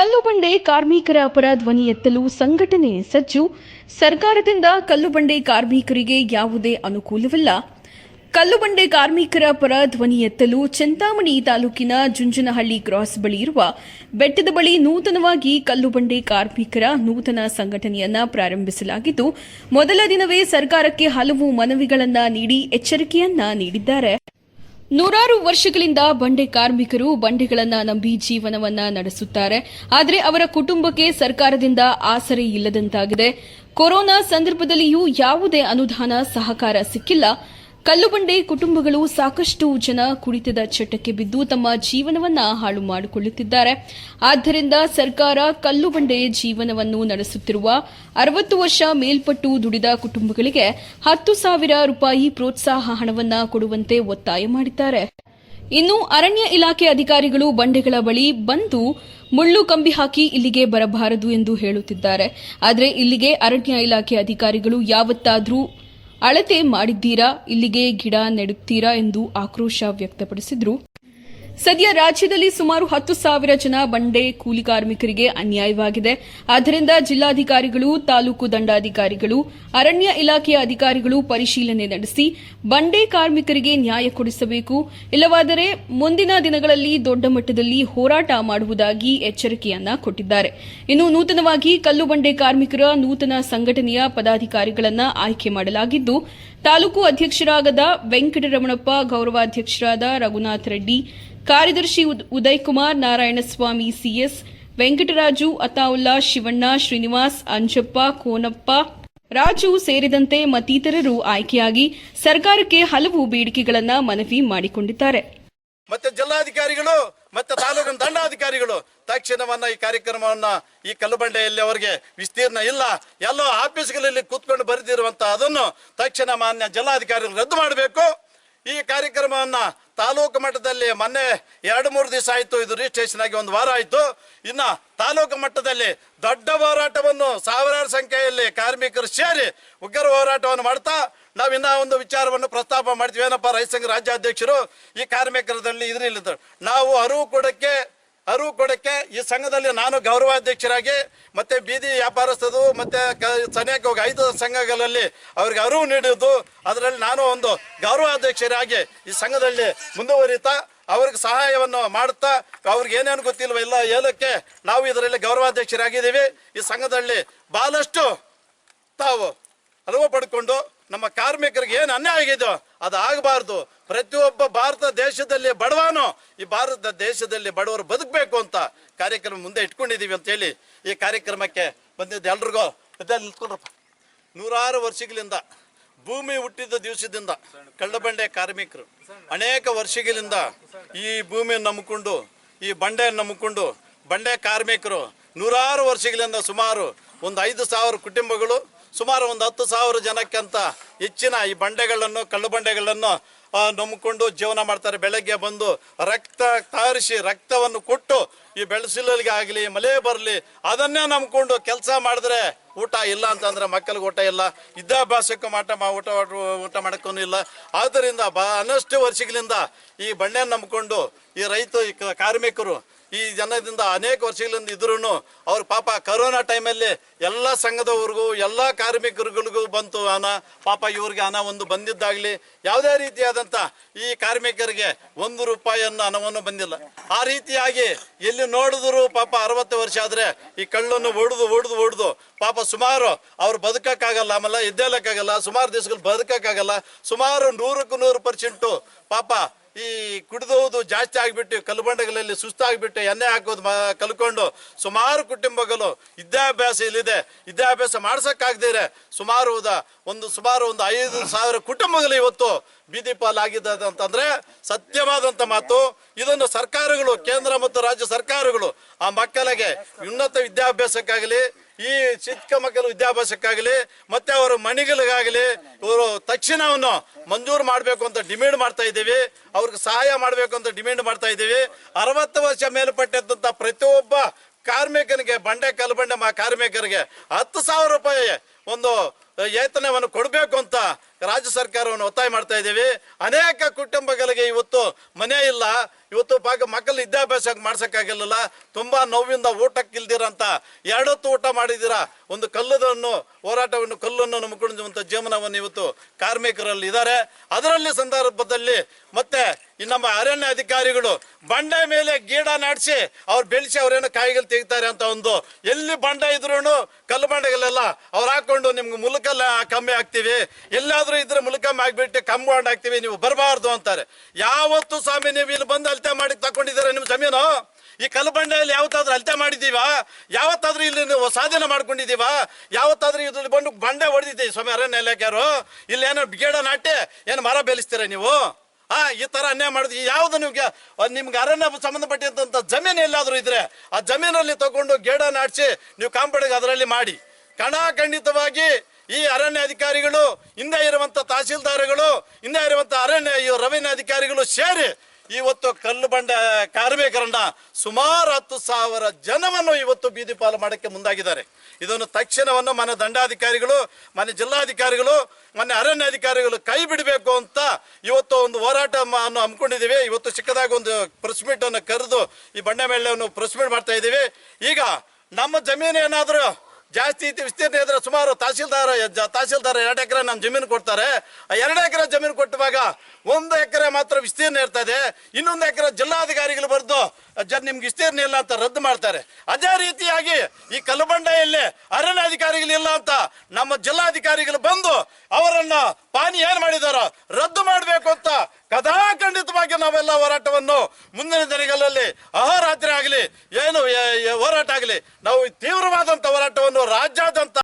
ಕಲ್ಲು ಬಂಡೆ ಕಾರ್ಮಿಕರ ಪರ ಧ್ವನಿ ಎತ್ತಲು ಸಂಘಟನೆ ಸಜ್ಜು. ಸರ್ಕಾರದಿಂದ ಕಲ್ಲು ಬಂಡೆ ಕಾರ್ಮಿಕರಿಗೆ ಯಾವುದೇ ಅನುಕೂಲವಿಲ್ಲ. ಕಲ್ಲು ಬಂಡೆ ಕಾರ್ಮಿಕರ ಪರ ಧ್ವನಿ ಎತ್ತಲು ಚಿಂತಾಮಣಿ ತಾಲೂಕಿನ ಜುಂಜನಹಳ್ಳಿ ಕ್ರಾಸ್ ಬಳಿ ಇರುವ ಬೆಟ್ಟದ ಬಳಿ ನೂತನವಾಗಿ ಕಲ್ಲು ಬಂಡೆ ಕಾರ್ಮಿಕರ ನೂತನ ಸಂಘಟನೆಯನ್ನ ಪ್ರಾರಂಭಿಸಲಾಗಿದ್ದು, ಮೊದಲ ದಿನವೇ ಸರ್ಕಾರಕ್ಕೆ ಹಲವು ಮನವಿಗಳನ್ನ ನೀಡಿ ಎಚ್ಚರಿಕೆಯನ್ನ ನೀಡಿದ್ದಾರೆ. ನೂರಾರು ವರ್ಷಗಳಿಂದ ಬಂಡೆ ಕಾರ್ಮಿಕರು ಬಂಡೆಗಳನ್ನ ನಂಬಿ ಜೀವನವನ್ನ ನಡೆಸುತ್ತಾರೆ. ಆದರೆ ಅವರ ಕುಟುಂಬಕ್ಕೆ ಸರ್ಕಾರದಿಂದ ಆಸರೆ ಇಲ್ಲದಂತಾಗಿದೆ. ಕೊರೋನಾ ಸಂದರ್ಭದಲ್ಲಿಯೂ ಯಾವುದೇ ಅನುದಾನ ಸಹಕಾರ ಸಿಕ್ಕಿಲ್ಲ. ಕಲ್ಲುಬಂಡೆ ಕುಟುಂಬಗಳು ಸಾಕಷ್ಟು ಜನ ಕುಡಿತದ ಚಟಕ್ಕೆ ಬಿದ್ದು ತಮ್ಮ ಜೀವನವನ್ನ ಹಾಳು ಮಾಡಿಕೊಳ್ಳುತ್ತಿದ್ದಾರೆ. ಆದ್ದರಿಂದ ಸರ್ಕಾರ ಕಲ್ಲುಬಂಡೆ ಜೀವನವನ್ನು ನಡೆಸುತ್ತಿರುವ ಅರವತ್ತು ವರ್ಷ ಮೇಲ್ಪಟ್ಟು ದುಡಿದ ಕುಟುಂಬಗಳಿಗೆ ಹತ್ತು ಸಾವಿರ ರೂಪಾಯಿ ಪ್ರೋತ್ಸಾಹ ಹಣವನ್ನ ಕೊಡುವಂತೆ ಒತ್ತಾಯ ಮಾಡಿದ್ದಾರೆ. ಇನ್ನು ಅರಣ್ಯ ಇಲಾಖೆ ಅಧಿಕಾರಿಗಳು ಬಂಡೆಗಳ ಬಳಿ ಬಂದು ಮುಳ್ಳು ಕಂಬಿ ಹಾಕಿ ಇಲ್ಲಿಗೆ ಬರಬಾರದು ಎಂದು ಹೇಳುತ್ತಿದ್ದಾರೆ. ಆದರೆ ಇಲ್ಲಿಗೆ ಅರಣ್ಯ ಇಲಾಖೆ ಅಧಿಕಾರಿಗಳು ಯಾವತ್ತಾದರೂ ಅಳತೆ ಮಾಡಿದ್ದೀರಾ? ಇಲ್ಲಿಗೆ ಗಿಡ ನೆಡುತ್ತೀರಾ ಎಂದು ಆಕ್ರೋಶ ವ್ಯಕ್ತಪಡಿಸಿದ್ರು. ಸದ್ಯ ರಾಜ್ಯದಲ್ಲಿ ಸುಮಾರು ಹತ್ತು ಸಾವಿರ ಜನ ಬಂಡೆ ಕೂಲಿ ಕಾರ್ಮಿಕರಿಗೆ ಅನ್ಯಾಯವಾಗಿದೆ. ಆದ್ದರಿಂದ ಜಿಲ್ಲಾಧಿಕಾರಿಗಳು, ತಾಲೂಕು ದಂಡಾಧಿಕಾರಿಗಳು, ಅರಣ್ಯ ಇಲಾಖೆಯ ಅಧಿಕಾರಿಗಳು ಪರಿಶೀಲನೆ ನಡೆಸಿ ಬಂಡೆ ಕಾರ್ಮಿಕರಿಗೆ ನ್ಯಾಯ ಕೊಡಿಸಬೇಕು. ಇಲ್ಲವಾದರೆ ಮುಂದಿನ ದಿನಗಳಲ್ಲಿ ದೊಡ್ಡ ಮಟ್ಟದಲ್ಲಿ ಹೋರಾಟ ಮಾಡುವುದಾಗಿ ಎಚ್ಚರಿಕೆಯನ್ನ ಕೊಟ್ಟಿದ್ದಾರೆ. ಇನ್ನು ನೂತನವಾಗಿ ಕಲ್ಲು ಬಂಡೆ ಕಾರ್ಮಿಕರ ನೂತನ ಸಂಘಟನೆಯ ಪದಾಧಿಕಾರಿಗಳನ್ನು ಆಯ್ಕೆ ಮಾಡಲಾಗಿದ್ದು ತಾಲೂಕು ಅಧ್ಯಕ್ಷರಾಗದ ವೆಂಕಟರಮಣಪ್ಪ, ಗೌರವಾಧ್ಯಕ್ಷರಾದ ರಘುನಾಥ್ ರೆಡ್ಡಿ, ಕಾರ್ಯದರ್ಶಿ ಉದ್- ಉದಯ್ ಕುಮಾರ್ ನಾರಾಯಣಸ್ವಾಮಿ ಸಿಎಸ್, ವೆಂಕಟರಾಜು ಅತಾವುಲ್ಲಾ ಶಿವಣ್ಣ, ಶ್ರೀನಿವಾಸ್ ಅಂಜಪ್ಪ, ಕೋನಪ್ಪ, ರಾಜು ಸೇರಿದಂತೆ ಮತ್ತಿತರರು ಆಯ್ಕೆಯಾಗಿ ಸರ್ಕಾರಕ್ಕೆ ಹಲವು ಬೇಡಿಕೆಗಳನ್ನು ಮನವಿ ಮಾಡಿಕೊಂಡಿದ್ದಾರೆ. ಮತ್ತೆ ಜಿಲ್ಲಾಧಿಕಾರಿಗಳು, ಮತ್ತೆ ತಾಲೂಕಿನ ದಂಡಾಧಿಕಾರಿಗಳು ತಕ್ಷಣವನ್ನ ಈ ಕಾರ್ಯಕ್ರಮವನ್ನ ಈ ಕಲ್ಲುಬಂಡೆಯಲ್ಲಿ ಅವರಿಗೆ ವಿಸ್ತೀರ್ಣ ಇಲ್ಲ. ಎಲ್ಲೋ ಆಫೀಸ್ಗಳಲ್ಲಿ ಕೂತ್ಕೊಂಡು ಬರೆದಿರುವಂತ ಅದನ್ನು ತಕ್ಷಣ ಮಾನ್ಯ ಜಿಲ್ಲಾಧಿಕಾರಿಗಳು ರದ್ದು ಮಾಡಬೇಕು. ಈ ಕಾರ್ಯಕ್ರಮವನ್ನ ತಾಲೂಕು ಮಟ್ಟದಲ್ಲಿ ಮೊನ್ನೆ ಎರಡು ಮೂರು ದಿವಸ ಆಯ್ತು, ಇದು ರಿಜಿಸ್ಟ್ರೇಷನ್ ಆಗಿ ಒಂದು ವಾರ ಆಯ್ತು. ಇನ್ನು ತಾಲೂಕು ಮಟ್ಟದಲ್ಲಿ ದೊಡ್ಡ ಹೋರಾಟವನ್ನು ಸಾವಿರಾರು ಸಂಖ್ಯೆಯಲ್ಲಿ ಕಾರ್ಮಿಕರು ಸೇರಿ ಉಗ್ರ ಹೋರಾಟವನ್ನು ಮಾಡ್ತಾ, ನಾವು ಇನ್ನ ಒಂದು ವಿಚಾರವನ್ನು ಪ್ರಸ್ತಾಪ ಮಾಡ್ತೀವಿ. ಏನಪ್ಪ ರೈತ ಸಂಘ ರಾಜ್ಯಾಧ್ಯಕ್ಷರು, ಈ ಕಾರ್ಮಿಕರದಲ್ಲಿ ಇದ್ರಿಲ್ಲ ನಾವು ಅರಿವು ಕೊಡಕ್ಕೆ ಅರಿವು ಕೊಡಕ್ಕೆ ಈ ಸಂಘದಲ್ಲಿ ನಾನು ಗೌರವಾಧ್ಯಕ್ಷರಾಗಿ, ಮತ್ತೆ ಬೀದಿ ವ್ಯಾಪಾರಸ್ಥರು, ಮತ್ತೆ ಸನೇಕ ಐದು ಸಂಘಗಳಲ್ಲಿ ಅವ್ರಿಗೆ ಅರಿವು ನೀಡಿದ್ದು, ಅದರಲ್ಲಿ ನಾನು ಒಂದು ಗೌರವಾಧ್ಯಕ್ಷರಾಗಿ ಈ ಸಂಘದಲ್ಲಿ ಮುಂದುವರಿತಾ, ಅವ್ರಿಗೆ ಸಹಾಯವನ್ನು ಮಾಡುತ್ತಾ ಅವ್ರಿಗೆ ಏನೇನು ಗೊತ್ತಿಲ್ವ ಇಲ್ಲ ಹೇಳಕ್ಕೆ ನಾವು ಇದರಲ್ಲಿ ಗೌರವಾಧ್ಯಕ್ಷರಾಗಿದ್ದೀವಿ. ಈ ಸಂಘದಲ್ಲಿ ಬಹಳಷ್ಟು ತಾವು ಅನುಭವ ಪಡ್ಕೊಂಡು ನಮ್ಮ ಕಾರ್ಮಿಕರಿಗೆ ಏನು ಅನ್ಯಾಯ ಆಗಿದೆಯೋ ಅದು ಆಗಬಾರ್ದು ಪ್ರತಿಯೊಬ್ಬ ಭಾರತ ದೇಶದಲ್ಲಿ ಬಡವನು, ಈ ಭಾರತ ದೇಶದಲ್ಲಿ ಬಡವರು ಬದುಕಬೇಕು ಅಂತ ಕಾರ್ಯಕ್ರಮ ಮುಂದೆ ಇಟ್ಕೊಂಡಿದೀವಿ ಅಂತ ಹೇಳಿ ಈ ಕಾರ್ಯಕ್ರಮಕ್ಕೆ ಬಂದಿದ್ದು ಎಲ್ರಿಗೂ ನಿಂತ್ಕೊಂಡ್ರಪ್ಪ. ನೂರಾರು ವರ್ಷಗಳಿಂದ, ಭೂಮಿ ಹುಟ್ಟಿದ ದಿವಸದಿಂದ ಕಳ್ಳಬಂಡೆ ಕಾರ್ಮಿಕರು, ಅನೇಕ ವರ್ಷಗಳಿಂದ ಈ ಭೂಮಿಯನ್ನು ನಂಬಿಕೊಂಡು, ಈ ಬಂಡೆಯನ್ನು ನಂಬಿಕೊಂಡು ಬಂಡೆ ಕಾರ್ಮಿಕರು ನೂರಾರು ವರ್ಷಗಳಿಂದ ಸುಮಾರು ಒಂದು ಐದು ಸಾವಿರ ಕುಟುಂಬಗಳು ಸುಮಾರು ಒಂದು ಹತ್ತು ಸಾವಿರ ಜನಕ್ಕಿಂತ ಹೆಚ್ಚಿನ ಈ ಬಂಡೆಗಳನ್ನು, ಕಲ್ಲು ಬಂಡೆಗಳನ್ನು ನಂಬಿಕೊಂಡು ಜೀವನ ಮಾಡ್ತಾರೆ. ಬೆಳಗ್ಗೆ ಬಂದು ರಕ್ತ ತಾರಿಸಿ ರಕ್ತವನ್ನು ಕೊಟ್ಟು ಈ ಬೆಳೆಸಿಲಿಗೆ ಆಗಲಿ ಮಳೆ ಬರಲಿ, ಅದನ್ನೇ ನಂಬ್ಕೊಂಡು ಕೆಲಸ ಮಾಡಿದ್ರೆ ಊಟ ಇಲ್ಲ ಅಂತಂದ್ರೆ ಮಕ್ಕಳಿಗೆ ಊಟ ಇಲ್ಲ, ವಿದ್ಯಾಭ್ಯಾಸಕ್ಕೂ ಮಾಟ ಊಟ ಊಟ ಮಾಡೋಕ್ಕೂ ಇಲ್ಲ. ಆದ್ದರಿಂದ ಬ, ಅನ್ನಷ್ಟು ವರ್ಷಗಳಿಂದ ಈ ಬಂಡೆ ನಂಬಿಕೊಂಡು ಈ ರೈತ ಕಾರ್ಮಿಕರು ಈ ಜನದಿಂದ ಅನೇಕ ವರ್ಷಗಳಿಂದ ಇದ್ರೂ ಅವ್ರ ಪಾಪ ಕರೋನಾ ಟೈಮಲ್ಲಿ ಎಲ್ಲ ಸಂಘದವ್ರಿಗೂ, ಎಲ್ಲ ಕಾರ್ಮಿಕರುಗಳಿಗೂ ಬಂತು ಹಣ ಪಾಪ ಇವ್ರಿಗೆ ಹಣ ಒಂದು ಬಂದಿದ್ದಾಗಲಿ. ಯಾವುದೇ ರೀತಿಯಾದಂಥ ಈ ಕಾರ್ಮಿಕರಿಗೆ ಒಂದು ರೂಪಾಯಿಯನ್ನು ಹಣವನ್ನು ಬಂದಿಲ್ಲ. ಆ ರೀತಿಯಾಗಿ ಎಲ್ಲಿ ನೋಡಿದ್ರು ಪಾಪ ಅರವತ್ತು ವರ್ಷ ಆದರೆ ಈ ಕಳ್ಳನ್ನು ಹೊಡೆದು ಹೊಡೆದು ಹೊಡೆದು ಪಾಪ ಸುಮಾರು ಅವ್ರು ಬದುಕೋಕ್ಕಾಗಲ್ಲ. ಆಮೇಲೆ ಎದ್ದೇಳಕ್ಕಾಗಲ್ಲ. ಸುಮಾರು ದಿವಸಗಳು ಬದುಕೋಕ್ಕಾಗಲ್ಲ. ಸುಮಾರು ನೂರಕ್ಕೂ ನೂರು ಪರ್ಸೆಂಟು ಪಾಪ ಈ ಕುಡಿದೋದು ಜಾಸ್ತಿ ಆಗಿಬಿಟ್ಟು ಕಲ್ಲುಬಂಡೆಗಳಲ್ಲಿ ಸುಸ್ತಾಗಿಬಿಟ್ಟು ಎಣ್ಣೆ ಹಾಕೋದು ಕಲ್ಕೊಂಡು ಸುಮಾರು ಕುಟುಂಬಗಳು ವಿದ್ಯಾಭ್ಯಾಸ ಇಲ್ಲಿದೆ. ವಿದ್ಯಾಭ್ಯಾಸ ಮಾಡಿಸೋಕ್ಕಾಗದಿರೆ ಸುಮಾರು ಒಂದು ಸುಮಾರು ಒಂದು ಐದು ಸಾವಿರ ಕುಟುಂಬಗಳು ಇವತ್ತು ಬೀದಿ ಪಾಲಾಗಿದೆ ಅಂತಂದರೆ ಸತ್ಯವಾದಂಥ ಮಾತು. ಇದನ್ನು ಸರ್ಕಾರಗಳು, ಕೇಂದ್ರ ಮತ್ತು ರಾಜ್ಯ ಸರ್ಕಾರಗಳು ಆ ಮಕ್ಕಳಿಗೆ ಉನ್ನತ ವಿದ್ಯಾಭ್ಯಾಸಕ್ಕಾಗಲಿ ಈ ಚಿಕ್ಕ ಮಕ್ಕಳ ವಿದ್ಯಾಭ್ಯಾಸಕ್ಕಾಗಲಿ, ಮತ್ತೆ ಅವರ ಮಣಿಗಳಿಗಾಗಲಿ ಇವರು ತಕ್ಷಣವನ್ನು ಮಂಜೂರು ಮಾಡಬೇಕು ಅಂತ ಡಿಮ್ಯಾಂಡ್ ಮಾಡ್ತಾ ಇದ್ದೀವಿ. ಅವ್ರಿಗೆ ಸಹಾಯ ಮಾಡಬೇಕು ಅಂತ ಡಿಮ್ಯಾಂಡ್ ಮಾಡ್ತಾ ಇದ್ದೀವಿ. ಅರವತ್ತು ವರ್ಷ ಮೇಲ್ಪಟ್ಟಂತ ಪ್ರತಿಯೊಬ್ಬ ಕಾರ್ಮಿಕನಿಗೆ ಬಂಡೆ ಕಲ್ಬಂಡೆ ಮಾ ಕಾರ್ಮಿಕರಿಗೆ ಹತ್ತು ಸಾವಿರ ರೂಪಾಯಿ ಒಂದು ವೇತನವನ್ನು ಕೊಡಬೇಕು ಅಂತ ರಾಜ್ಯ ಸರ್ಕಾರವನ್ನು ಒತ್ತಾಯ ಮಾಡ್ತಾ ಇದ್ದೀವಿ. ಅನೇಕ ಕುಟುಂಬಗಳಿಗೆ ಇವತ್ತು ಮನೆ ಇಲ್ಲ. ಇವತ್ತು ಭಾಗ ಮಕ್ಕಳು ವಿದ್ಯಾಭ್ಯಾಸ ಮಾಡ್ಸಕ್ಕಾಗಿಲ್ಲ ತುಂಬಾ ನೋವಿಂದ ಊಟಕ್ಕೆ ಇಲ್ದಿರಂತ ಎರಡೊತ್ತು ಊಟ ಮಾಡಿದ್ದೀರಾ? ಒಂದು ಕಲ್ಲುದನ್ನು ಹೋರಾಟವನ್ನು, ಕಲ್ಲನ್ನು ನಂಬಿಕೊಳ್ಳುವಂತ ಜೀವನವನ್ನು ಇವತ್ತು ಕಾರ್ಮಿಕರಲ್ಲಿ ಇದ್ದಾರೆ. ಅದರಲ್ಲಿ ಸಂದರ್ಭದಲ್ಲಿ ಮತ್ತೆ ಈ ನಮ್ಮ ಅರಣ್ಯ ಅಧಿಕಾರಿಗಳು ಬಂಡೆ ಮೇಲೆ ಗೀಡ ನಾಡಿಸಿ ಅವ್ರು ಬೆಳೆಸಿ ಅವ್ರೇನೋ ಕಾಯಿಗಳು ತೆಗಿತಾರೆ ಅಂತ ಒಂದು ಎಲ್ಲಿ ಬಂಡೆ ಇದ್ರು ಕಲ್ಲು ಬಂಡೆಗಳೆಲ್ಲ ಅವ್ರು ಹಾಕೊಂಡು ನಿಮ್ಗೆ ಮುಲಕಲ್ಲ ಕಮ್ಮಿ ಆಗ್ತೀವಿ ಎಲ್ಲಾದ್ರೂ ಇದ್ರೆ ಮುಲಕಮ್ಮಿ ಆಗ್ಬಿಟ್ಟು ಕಮ್ಮಿ ಹಾಕ್ತೀವಿ, ನೀವು ಬರಬಾರ್ದು ಅಂತಾರೆ. ಯಾವತ್ತು ಸ್ವಾಮಿ, ನೀವು ಇಲ್ಲಿ ಬಂದು ಅಳತೆ ಮಾಡಿ ತಕೊಂಡಿದ್ದಾರೆ ನಿಮ್ಮ ಜಮೀನು ಈ ಕಲ್ಬಂಡೆಯಲ್ಲಿ ಯಾವತ್ತಾದ್ರೂ ಅಳತೆ ಮಾಡಿದೀವಾ ಯಾವತ್ತಾದ್ರೂ ಇಲ್ಲಿ ನೀವು ಸಾಧನೆ ಮಾಡ್ಕೊಂಡಿದೀವ ಯಾವತ್ತಾದ್ರೂ ಇದ್ರಲ್ಲಿ ಬಂದು ಬಂಡೆ ಹೊಡೆದಿದ್ದೀವಿ ಸ್ವಾಮಿ ಅರಣ್ಯ ಇಲಾಖೆಯವರು ಇಲ್ಲಿ ಏನೋ ಗಿಡ ನಾಟಿ ಏನು ಮರ ಬೆಳೆಸ್ತೀರ ನೀವು? ಆ, ಈ ತರ ಅನ್ಯಾಯ ಮಾಡಿದ್ವಿ ಯಾವ್ದು ನಿಮ್ಗೆ ನಿಮ್ಗೆ ಅರಣ್ಯ ಸಂಬಂಧಪಟ್ಟಿದ್ದಂಥ ಜಮೀನು ಎಲ್ಲಾದ್ರೂ ಇದ್ರೆ ಆ ಜಮೀನಲ್ಲಿ ತಗೊಂಡು ಗೇಡ ನಾಡಿಸಿ ನೀವು ಕಾಂಪೌಂಡ್ ಅದರಲ್ಲಿ ಮಾಡಿ. ಕಣಾಖಂಡಿತವಾಗಿ ಈ ಅರಣ್ಯ ಅಧಿಕಾರಿಗಳು, ಹಿಂದೆ ಇರುವಂತ ತಹಸೀಲ್ದಾರ್ಗಳು, ಹಿಂದೆ ಇರುವಂತ ಅರಣ್ಯ, ಈ ರೆವಿನ್ಯೂ ಅಧಿಕಾರಿಗಳು ಸೇರಿ ಇವತ್ತು ಕಲ್ಲು ಬಂಡೆ ಕಾರ್ಮಿಕರನ್ನ ಸುಮಾರು ಹತ್ತು ಸಾವಿರ ಜನವನ್ನು ಇವತ್ತು ಬೀದಿ ಪಾಲು ಮಾಡಕ್ಕೆ ಮುಂದಾಗಿದ್ದಾರೆ. ಇದನ್ನು ತಕ್ಷಣವನ್ನು ಮನೆ ದಂಡಾಧಿಕಾರಿಗಳು ಮನೆ ಜಿಲ್ಲಾಧಿಕಾರಿಗಳು ಮನೆ ಅರಣ್ಯ ಅಧಿಕಾರಿಗಳು ಕೈ ಬಿಡಬೇಕು ಅಂತ ಇವತ್ತು ಒಂದು ಹೋರಾಟ ಅನ್ನು ಹಮ್ಮಿಕೊಂಡಿದ್ದೀವಿ. ಇವತ್ತು ಚಿಕ್ಕದಾಗಿ ಒಂದು ಪ್ರೆಸ್ ಮೀಟ್ ಅನ್ನು ಕರೆದು ಈ ಬಂಡೆ ಮೇಳವನ್ನು ಪ್ರೆಸ್ ಮೀಟ್ ಮಾಡ್ತಾ ಇದ್ದೀವಿ. ಈಗ ನಮ್ಮ ಜಮೀನು ಏನಾದರೂ ಜಾಸ್ತಿ ಇತ್ತು ವಿಸ್ತೀರ್ಣ ಇದ್ರೆ ಸುಮಾರು ತಹಸೀಲ್ದಾರ್ ತಹಸೀಲ್ದಾರ ಎರಡು ಎಕರೆ ನಮ್ಮ ಜಮೀನು ಕೊಡ್ತಾರೆ. ಎರಡು ಎಕರೆ ಜಮೀನು ಕೊಟ್ಟುವಾಗ ಒಂದು ಎಕರೆ ಮಾತ್ರ ವಿಸ್ತೀರ್ಣ ಇರ್ತದೆ ಇನ್ನೊಂದು ಎಕರೆ ಜಿಲ್ಲಾಧಿಕಾರಿಗಳು ಬರೆದು, ಜ ನಿಮ್ಗೆ ವಿಸ್ತೀರ್ಣ ಇಲ್ಲ ಅಂತ ರದ್ದು ಮಾಡ್ತಾರೆ. ಅದೇ ರೀತಿಯಾಗಿ ಈ ಕಲ್ಲುಬಂಡೆಯಲ್ಲಿ ಅರಣ್ಯ ಅಧಿಕಾರಿಗಳು ಇಲ್ಲ ಅಂತ ನಮ್ಮ ಜಿಲ್ಲಾಧಿಕಾರಿಗಳು ಬಂದು ಅವರನ್ನು ಪಾನಿ ಏನ್ ಮಾಡಿದಾರೋ ರದ್ದು ಮಾಡಬೇಕು ಅಂತ ಕದಾಖಂಡಿತವಾಗಿ ನಾವೆಲ್ಲ ಹೋರಾಟವನ್ನು ಮುಂದಿನ ದಿನಗಳಲ್ಲಿ ಅಹೋರಾತ್ರಿ ಆಗಲಿ ಏನು ಹೋರಾಟ ಆಗಲಿ ನಾವು ತೀವ್ರವಾದಂಥ ಹೋರಾಟವನ್ನು ರಾಜ್ಯಾದ್ಯಂತ